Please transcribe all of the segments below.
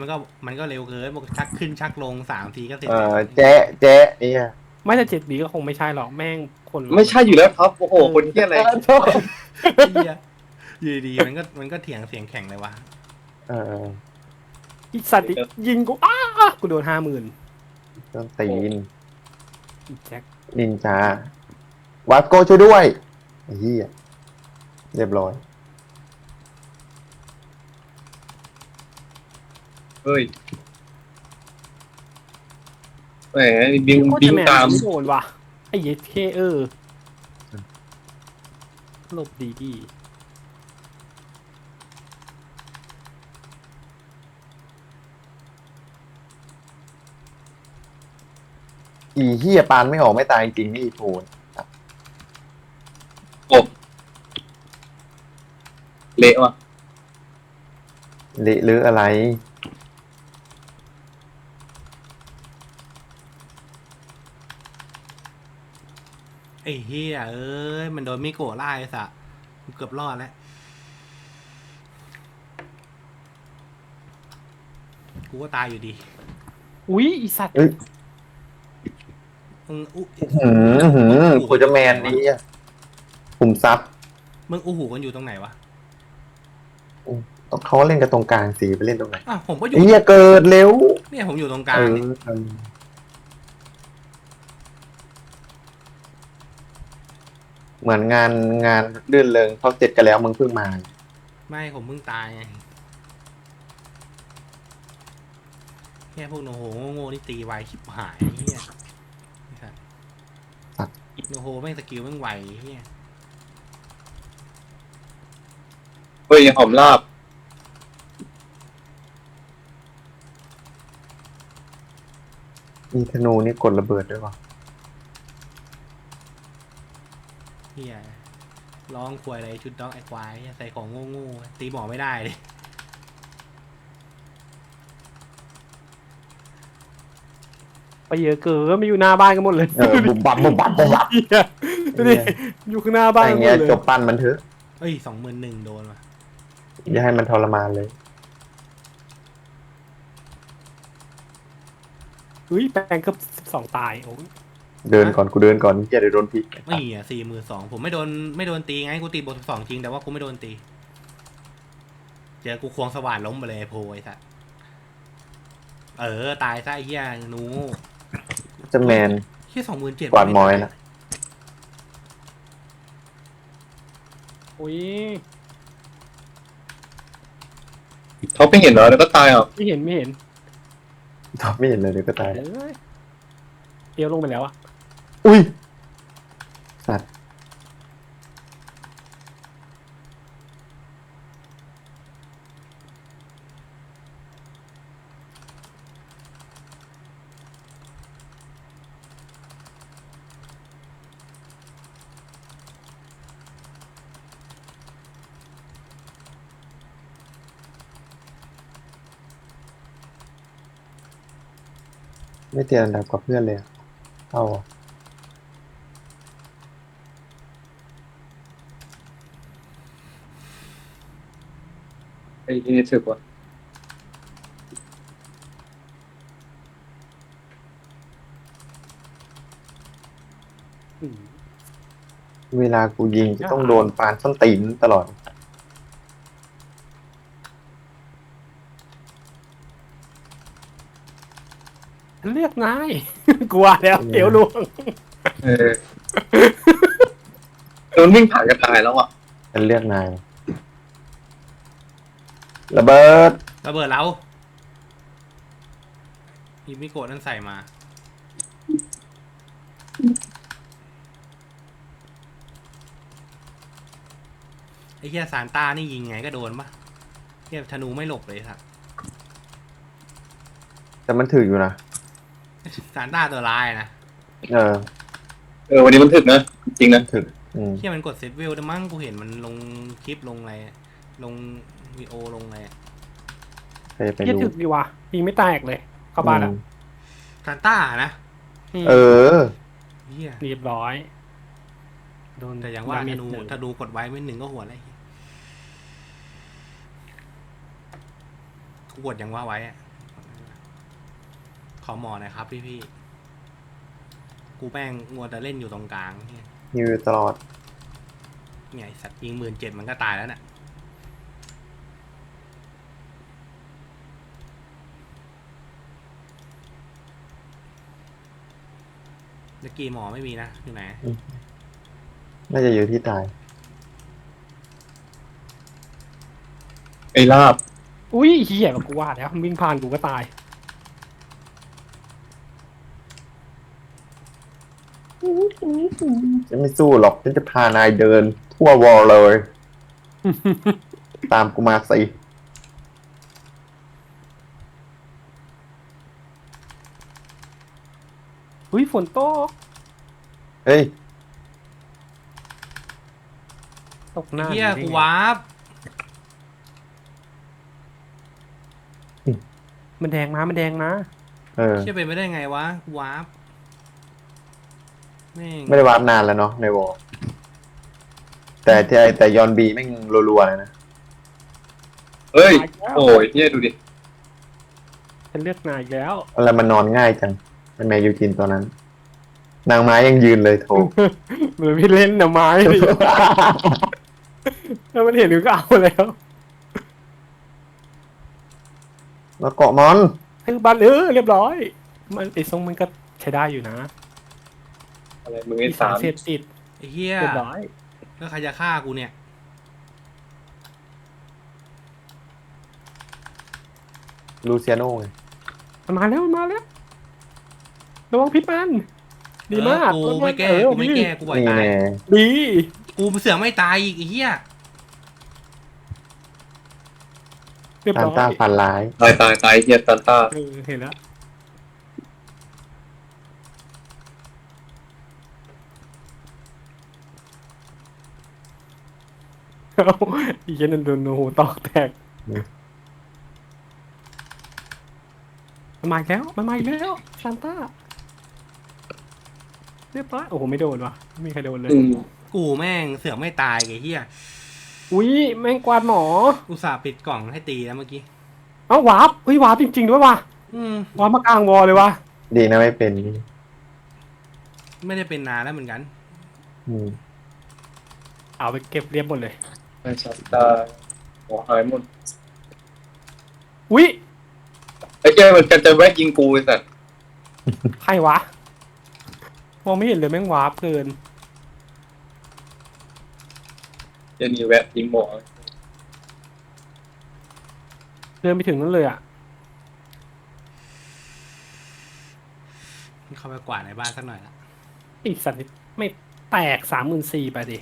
มันก็มันก็เร็วเกินมันก็ชักขึ้นชักลงสามทีก็เสร็จเอแล้วอแจ๊ะแจ๊ะไอ้เหี้ยไม่แต่เจ็ดบีก็คงไม่ใช่หรอกแม่งคนไม่ใช่อยู่แล้วครับโอ้โหคนเที่ยอะไรไอ้เหี้ยอยู่ดีๆมันก็มันก็เถียงเสียงแข็งเลยวะเอออีสัตว์ยิงกูอ้ากูโดนห้าหมื่นต้นตีนอีแจ็คนินจาวัดโกช่วยด้วยไอ้เหี้ยเรียบร้อย เฮ้ยแหมบิงโคตรบิงจะแมนตามโดนว่ะไอ้เหี้ยเคเออหลบดีดีอีเหี้ยปานไม่ออกไม่ตายจริงๆนี่อีโฟนกบเละว่ะเละหรืออะไร ไอ้เฮียเอ้ย มันโดนมิโกะไล่ไอ้สะเกือบรอดแล้ว กูก็ตายอยู่ดีอุ้ยอีสัตว์เอ้ย มึงอุหืมหืมโคจะแมนนี่อะคุมซับมึงอู้หูกันอยู่ตรงไหนวะ ต้องเขาเล่นกันตรงกลางสีไปเล่นตรงไหนอะผมก็อยู่ไอ้เหี้ยเกิดเร็วเนี่ยผมอยู่ตรงกลาเองอนี่เออ เหมือนงานงานลื่นเริงเขาเสร็จกันแล้วมึงเพิ่งมา ไม่ผมเพิ่งตายไงแค่พวกโนโหโง่ๆนี่ตีไวชิบหายเฮียไอ้สัสโนโหแม่งสกิลแม่งไวเฮียเฮ้ยหอมลาบมีธนูนี่กดระเบิดด้วยวะ เฮียร้องควยอะไรชุดด็อกไอ้ควายเหี้ยใส่ของโง่ๆตีหมอไม่ได้เลยไปเยอะเกินไม่อยู่หน้าบ้านกันหมดเลยเออบุบบับบุบบับบุบบับเหี้ยดูดิอยู่ข้างหน้าบ้านไอ้กันหมเงี้ยดเลยจบปั้นมันเถอะเอ้ยสองหมื่นหนึ่งโดนว่ะอย่าให้มันทรมานเลยเฮ้ยแปลงเกือบสองตายโอ้ย เดินก่อนกูเดินก่อนนี่จะได้โดนพิษไม่อะสี่หมื่นสองผมไม่โดนไม่โดนตีไงกูตีบทสองจริงแต่ว่ากูไม่โดนตี เจอกูควงสว่านล้มไปเลยไอ้โพไอ้สัสเออ ตายซะไอ้เหี้ยหนูจะแมนเหี้ยสองหมื่นเจ็ดกวาดมอยนะโอ้ยเขาไม่เห็นเหรอแล้วก็ตายอะไม่เห็นไม่เห็นตอบไม่เห็นเลยเดี๋ยวก็ตายเอ้ยเอวลงไปแล้วอะ อุ้ย สัตว์ ไม่เตียนอันดับกับเพื่อนเลยอะเอาอะ อ้นี่ถึกว่ะเวลากูยิงจะต้องโดนปานส้นตีนตลอดเรียกนาย กลัวแล้วเอวลวงเออโดนวิ่งผ่านก็ตายแล้วอะ ฉันเลือกนาย ระเบิด ระเบิดเราอีมิโกะนั่นใส่มา ไอ้เหี้ยซานต้านี่ยิงไงก็โดนปะเหี้ยธนูไม่หลบเลยสัสแต่มันถืออยู่นะ ซานต้าตัวร้ายนะเออ เออวันนี้มันถึกนะ จริงนะถืออืมเหี้ยมันกดเซตเวลได้มั้งกูเห็นมันลงคลิปลงอะไร ลง วีโอลงอะไรไปไปเหี้ยดูถึกดีวะยิงไม่แตกเลย เข้าบ้านอะอืมซานต้านะมเออเหี้ยเรียบร้อยโดนแต่อย่างว่าดเมธจนูหนึ่งธนูกดไว้ไม่หนึ่งก็หัวอะไรกูกดอย่างว่าไว้อะขอหมอหน่อยครับพี่พี่ๆกูแม่งงัวแต่เล่นอยู่ตรงกลางเนี่ยฮิวอยู่ตลอด เนี่ยไอ้สัตว์ยิงหมื่นเจ็ดมันก็ตายแล้วน่ะ เมื่อกี้หมอไม่มีนะอยู่ไหนน่าจะอยู่ที่ตาย ไอ้ลาบ อุ้ยเหี้ยกูว่าแล้ววิ่งผ่านกูก็ตายฉันไม่สู้หรอกฉันจะพานายเดิน ทั่ววอลเลย ตามกูมาสิ อุ้ยฝนตก เฮ้ย ตกหน้าเฮียได้ไงกูวาร์ปมันแดงมามันแดงมาเออ เชื่อเป็นไม่ได้ไงวะกูวาร์ปแม่งไม่ได้วาร์ปนานแล้วเนาะในวอลแต่แต่แต่ยอนบีแม่งรัวๆเลยนะ เฮ้ยตายแล้วโอ้ยเนี่ยดูดิฉันเลือกนายอีกแล้ว อะไรมันนอนง่ายจัง เป็นแมยูจินตัวนั้น นางไม้ยังยืนเลยโถเหมือนพี่เล่นหน่อไม้เลยถ้ามันเห็นก็เอาแล้วแล้วเกาะมอนไอ้บันเออเรียบร้อย มันไอ้ทรงมันก็ใช้ได้อยู่นะอะไรมึงไอ้มีสาสามรเสพติดไอ้เฮียเรียบร้อยแล้วใครจะฆ่ากูเนี่ย ลูเซียโน่ไงมันมาแล้วมันมาแล้ว ระวังพิษมันดีมากเออกูไม่แก้เออกูไม่แก้กูปล่อยนี่ตาย แน่ดีกูเสือกไม่ตายอีกไอ้เหี้ยเรียบตามร้อยตาฟันร้ายตายตายตายเฮียตันต้าเออเห็นแล้วเอาอีกนั่นโดนโอ้โหตอกแตกมันมาอีกแล้วมันมาอีกแล้วซานต้า เรียบร้อยโอ้โหไม่โดนว่ะไม่มีใครโดนเลย อืมกูแม่งเสือกไม่ตายไอ้เหี้ยอุ้ยแม่งกวาดหมอ อุตส่าห์ปิดกล่องให้ตีแล้วเมื่อกี้ เอ้าวาร์ปเฮ้ยวาร์ปจริง ๆ ด้วยว่ะอืม วาร์ปมากลางวอลเลยว่ะดีนะไม่เป็นไม่ได้เป็นนานแล้วเหมือนกัน อืมเอาไปเก็บเรียบหมดเลยไอ้ตันต้าหัวหายหมดอุ้ยไอ้เจ้ยมันจะจะแวะยิงกูไอ้สัตว์ใครวะ มองไม่เห็นเลยแม่งวาร์ปเกินเจนี่แวะยิงหมอเดินไปถึงนั่นเลยอะเข้าไปกวาดในบ้านสักหน่อยละอีกสัตว์นี่ไม่แตกสามหมื่นสี่ไปดิ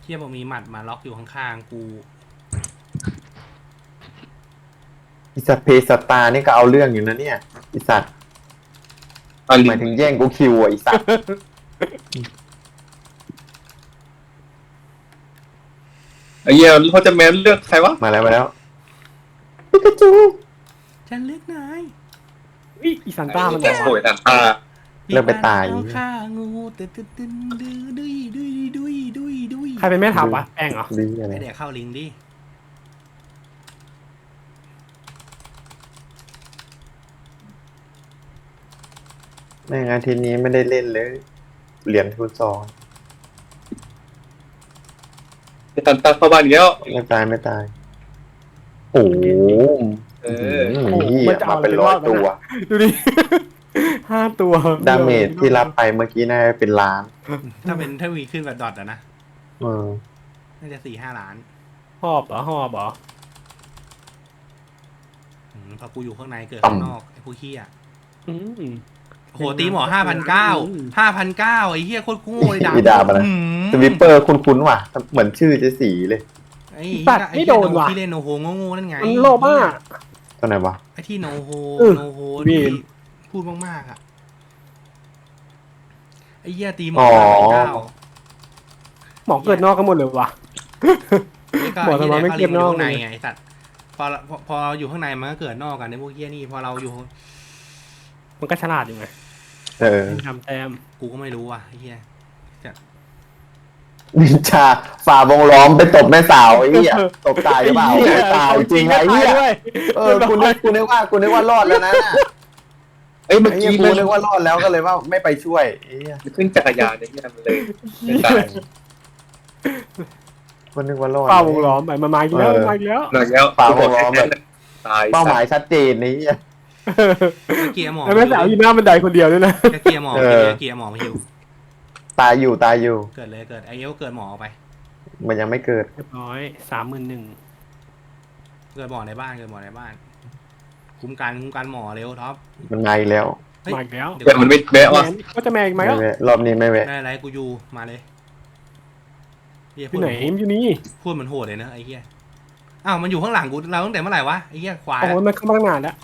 เทียบอกมีหมัดมาล็อกอยู่ข้างๆ กู อิสัตเพสตาร์นี่ก็เอาเรื่องอยู่นะเนี่ยอิสัตอาหลิมายถึงแย่งกูคิวอะอิสัตไอ้เหี้ยเขาจะแมนเลือกใครวะมาแล้วมาแล้วปิกาจูฉันเลือกนายอีอีซันต้ามันแต่วะโวยตันต้าเลิกไปตาย เอาฆ่างูตึ๊ดตึ๊ดตึ๊ดดื้อดุยดุยดุยดุยดุยใครเป็นแม่ทัพวะแป้งเหรอดีอะไรไอเด็กเข้าลิงดิ ม่งอาทิตย์นี้ไม่ได้เล่นเลย เหรียญทุนซองไอ้ตันต้าเข้าบ้านอีกแล้ว ไม่ตายไม่ตาย โอ้โหเออเฮียมาเป็นร้อยตัว ดูดิ ห้าตัวดาเมจที่รับไปเมื่อกี้น่าจะเป็นล้านถ้าเป็นถ้าวีขึ้นแบบดอทอะนะ เออน่าจะสี่ห้าล้านหอบเหรอหอบเหรออืมพอกูอยู่ข้างในเกิดข้างนอกไอ้ผู้เฮียอืม โหตีหมอห้าพันเก้าห้าพันเก้าไอ้เฮียโคตรโง่เลยอีดาบอะนะอืมสวิปเปอร์คุ้นๆว่ะ เหมือนชื่อจะสีเลยไอ้ตัดไม่โดนว่ะ ที่เล่นโนโฮโง่ๆนั่นไงมันโลภมาก ตัวไหนวะไอ้ที่โนโฮเออโนโฮวีที่น พูดมากๆอะไอ้เหี้ยตีหมออ๋อห้าพันเก้าหมอเกิดนอกกันหมดเลยวะแล้วก็หมอไอ้ทำไมเหี้ยไม่เขาเก็ลิบงนออกยู่ข้างในเลยไงไอ้สัตว์พอพอพออยู่ข้างในมันก็เกิดนอกกันในพวกเหี้ยนี่พอเราอยู่ มันก็ฉลาดอยู่ไง เออทำแต้มกูก็ไม่รู้ว่ะไอ้เหี้ยจะนินจาฝ่าวงล้อมไปตบแม่สาวไอ้เหี้ยตบตายหรือเปล่าไอ้เหี้ยตายจริงไอ้เหี้ยตาด้วยเออคุณนึกคุณนึกว่าคุณนึกว่ารอดแล้วนะเอ้ยเมื่อไอ้เหี้ยกี้กูมันนึกว่ารอดแล้วก็เลยว่าไม่ไปช่วยไอ้เหี้ยขึ้นจักรยานเนี่ยมันเลยไม่ตายกูนึกว่ารอด เป้าวงล้อมไปมามาอีกแล้วเออ มาอีกแล้วหนักแล้วฝ่าวงล้อมแบบ ตาย เป้าหมายชัดเจนไอ้เหี้ย เกียร์หมอแล้วแม่สาวอยู่หน้าบันไดคนเดียวด้วยนะเกียร์หมอเออเกียร์หมอมาหิวตายอยู่ตายอยู่ เกิดเลยเกิดไอเอลเกิดหมอออกไป มันยังไม่เกิดเรียบร้อยสามหมื่นหนึ่งเกิดหมอในบ้านเกิดหมอในบ้าน คุ้มกันคุ้มกันหมอเร็วท็อปมันมาอีกแล้วเฮ้ยมาอีกแล้วเดี๋ยวแต่มันไม่แวะแมว่ะนก็จะแมนอีกไหมไม่อะแวะรอบนี้ไม่แวะได้อะไรกูอยู่มาเลยเฮียพูที่ดไหนมันอยู่นี่พูดเหมือนโหดเลยนะไอ้เฮียอ้าวมันอยู่ข้างหลังกูเราตั้งแต่เมื่อไหร่วะไอ้เฮียควายโอ้โหมันเข้ามาตั้งนานแล้ว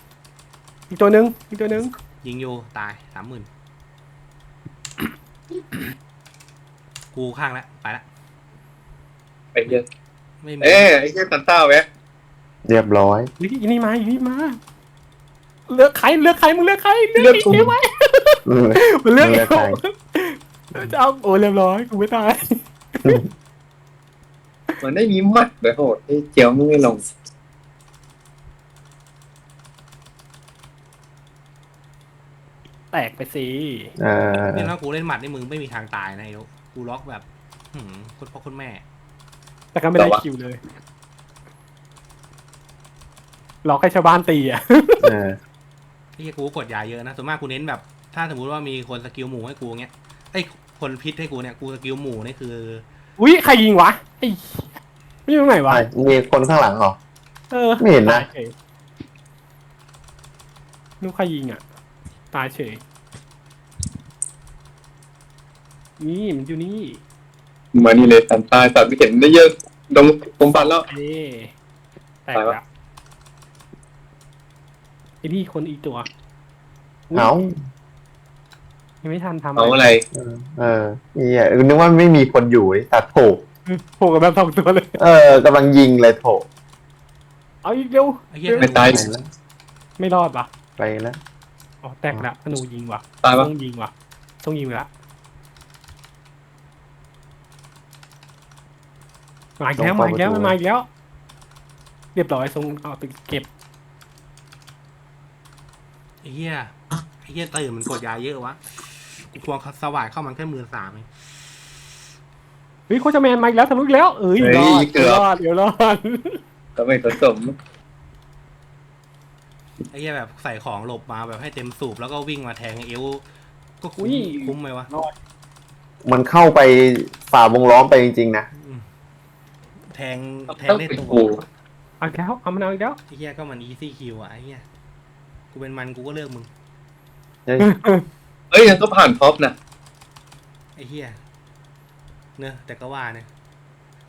อีกตัวหนึงอีกตัวหนึงยิงอยู่ตายสามหมื่นกูข้างละไปละไอ้เหี้ยไม่มีเอ้ยไอ้เหี้ยซันต้าแวะเรียบร้อยอีอีนี่มาอีนี่มา เลือกใครเลือกใครมึงเลือกใครเลืเลืออกกอีกูกได้ไหมเออมันเลือกมึงเลือีอกกใครจะเอาโอ้เรียบร้อยกูไม่ตาย มันได้มีมัดเลยโหดไอ้เจียวมึงไม่ลง แตกไปสิเออนี่ถ้ากูเล่นหมัดนี่มึงไม่มีทางตายนะไอ้ลูกกูล็อกแบบหืมคุณพ่อคุณแม่ แต่ก็ไม่ได้คิวเลยหลอกให้ชาวบ้านตีอะ เออไอ้เหี้ยกูก็กดยาเยอะนะส่วนมากกูเน้นแบบ ถ้าสมมติว่ามีคนสกิลหมูให้กูเงี้ยไอ้ยคนพิษให้กูเนี่ยกูสกิลหมูนี่คือ อุ้ยใครยิงวะไอ้ไม่อยู่ตรงไหนวะไปมีคนข้างหลังเหรอ เออไม่เห็นนะตายเฉยลูกใครยิงอะ ตายเฉย นี่มันอยู่นี่มานี่เลยซันต้าสัตว์ไม่เห็นได้เยอะตรงตรงฟันแล้วเอ้แตกตายวะละไอ้นี่คนอีกตัวอุ๊ยเอายังไม่ทันทำเอาอะไร เออเออเหี้ยนึกว่าไม่มีคนอยู่ไอ้ตัดโผโผล่กับแบบสองตัวเลย เออกำลังยิงเลยโผเอาอีกเร็ว ไอ้เหี้ยไม่ตาย ไปแล้วไม่รอดปะไปแล้ว อ๋อแตกละธนูยิงว่ะตายปะ ต้องยิงว่ะต้องยิงละมาอีกแล้วมาอีกแล้วมันมาอีกแล้ว เรียบร้อยทรงเอาไปเก็บไอ้เหี้ยไอ้เหี้ยตื่นมันกดยาเยอะวะกูควงสว่านเข้ามันแค่หมื่นสามเองเฮ้ยโคชแมนมาอีกแล้วทะลุอีกแล้วเอ้ยเฮ้ยรอดเกือบ รอดเดี๋ยวรอด ก็ไม่ผสม ไอ้เหี้ยแบบใส่ของหลบมาแบบให้เต็มสูบแล้วก็วิ่งมาแทงเอวก็คุ้มคุ้มไหมวะมันเข้าไปฝ่าวงล้อมไปจริงๆนะอืมแทงแทงต้องได้เป็นตัวกูเอาอีกแล้วเอามันเอาอีกแล้ว ไอ้เหี้ยก็มันอีซี่คิวอะไอ้เหี้ยกูเป็นมันกูก็เลือกมึงเฮ้ยเอ้ยยังก็ผ่านท็อปนะไอ้เหี้ยเนอะแต่ก็ว่าเนี่ย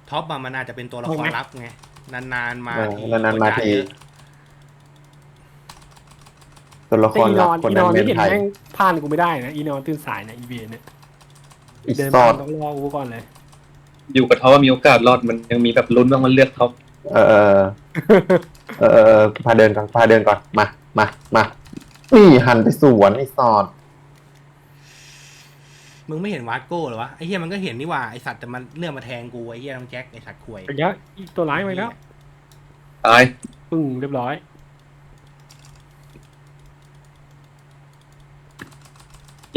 ท็อปมามันอาจจะเป็นตัวละครลับไงนานๆมาเออทีนานๆมาทีกดยเยอะ ตัวละคแต่รอีนลับอนคนอีนนั้นอนเป็นี่นเห็นไทยแม่งผ่านกูไม่ได้นะอีนอนตื่นสายนะอีเวนเนี่ยอีเดินสอมาดต้องรอกูก่อนเลยอยู่กับท็อปว่ามีโอกาสรอดมันยังมีแบบลุ้นว่ามันเลือกท็อปเออเออเออเออเออพาเดินก่อนพาเดินก่อนมามามานี่หันไปสวนไอ้สอดมึงไม่เห็นวาร์โก้เหรอวะไอ้เหี้ยมันก็เห็นนี่หว่าไอสัตว์แต่มันเลื่อนมาแทงกูไอ้เหี้ยน้องแจ็คไอสัตว์ควยอีกแล้วอีกตัวร้ายมาอีกแล้วตายปึ้งเรียบร้อย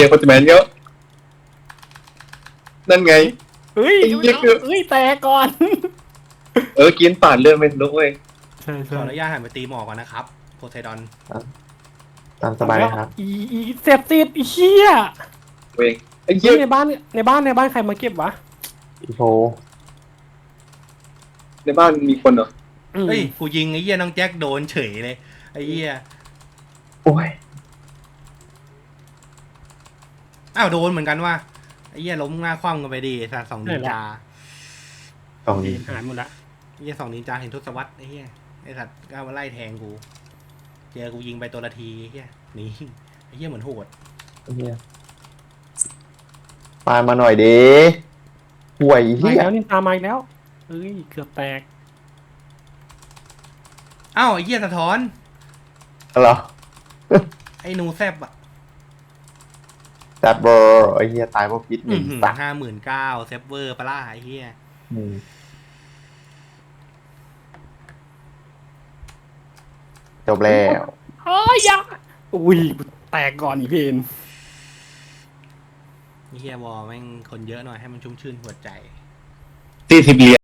ยี่ยโคตรแมนเยอะนั่นไง เฮ้ยไอ้เหี้ยคือ เฮ้ยแตกก่อน เออกินปาดเลือดไม่รู้เว้ยใช่ขใช่ออนุญาตหันไปตีหมอก่อนนะครับโพไซดอนตามสบายครับ อีอีเสพติดอีเชี่ยเว้ยไอ้เหี้เฮ้ยยในบ้านในบ้านในบ้านใครมาเก็บวะอีโพในบ้านมีคนเหรออืมเฮ้ยกูยิงไอ้เหี้ยน้องแจ็คโดนเฉยเลยไอ้เหี้ยโอ้ย อ้าวโดนเหมือนกันว่ะไอ้เหี้ยล้มหน้าคว่ำกันไปดีสัตว์สองนินจาตรงดีนี้หายหมดละไอ้เหี้ยสองนินจาเห็นทศวรรษไอ้เหี้ยไอ้สัตว์ก็มาไล่แทงกู เจอกูยิงไปตัวละทีไอ้เหี้ยหนีไอ้เหี้ยเหมือนโหดเฮียปามาหน่อยดิห่วยมาเฮีอีกยแล้วนินตามมาอีกแล้วเฮ้ยเกือบแตกอ้าวไอ้เหี้ยสะท้อน เหรอไอ้หนูแซบอะ แซบเบอร์ไอ้เหี้ยตายเพราะพิษหนึ่งสักห้าหมื่นเก้าเซฟเวอร์ปะล่าไอ้เหี้ยอืมจบแล้วเฮ้ยอยาอุ้ยกูแตกก่อนอีกเพนไอ้เหี้ยวอลแม่งคนเยอะหน่อยให้มันชุ่มชื่นหัวใจ สี่สิบเหรียญ